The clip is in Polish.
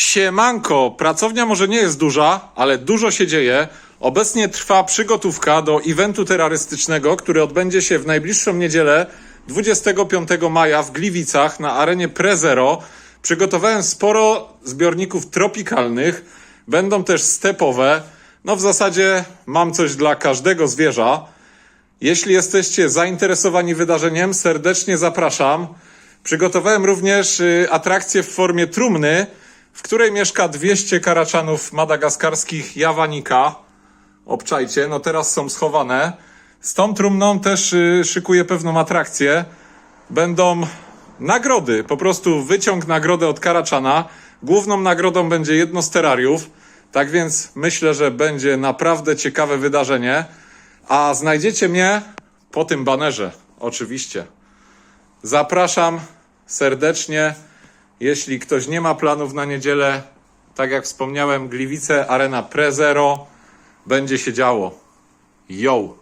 Siemanko, pracownia może nie jest duża, ale dużo się dzieje. Obecnie trwa przygotówka do eventu terrorystycznego, który odbędzie się w najbliższą niedzielę 25 maja w Gliwicach na arenie Prezero. Przygotowałem sporo zbiorników tropikalnych, będą też stepowe. No w zasadzie mam coś dla każdego zwierza. Jeśli jesteście zainteresowani wydarzeniem, serdecznie zapraszam. Przygotowałem również y, atrakcję w formie trumny, w której mieszka 200 karaczanów madagaskarskich jawanika. Obczajcie, no teraz są schowane. Z tą trumną też y, szykuję pewną atrakcję. Będą nagrody, po prostu wyciąg nagrody od karaczana. Główną nagrodą będzie jedno z terariów. Tak więc myślę, że będzie naprawdę ciekawe wydarzenie. A znajdziecie mnie po tym banerze, oczywiście. Zapraszam serdecznie. Jeśli ktoś nie ma planów na niedzielę, tak jak wspomniałem, Gliwice Arena Prezero będzie się działo. Yo!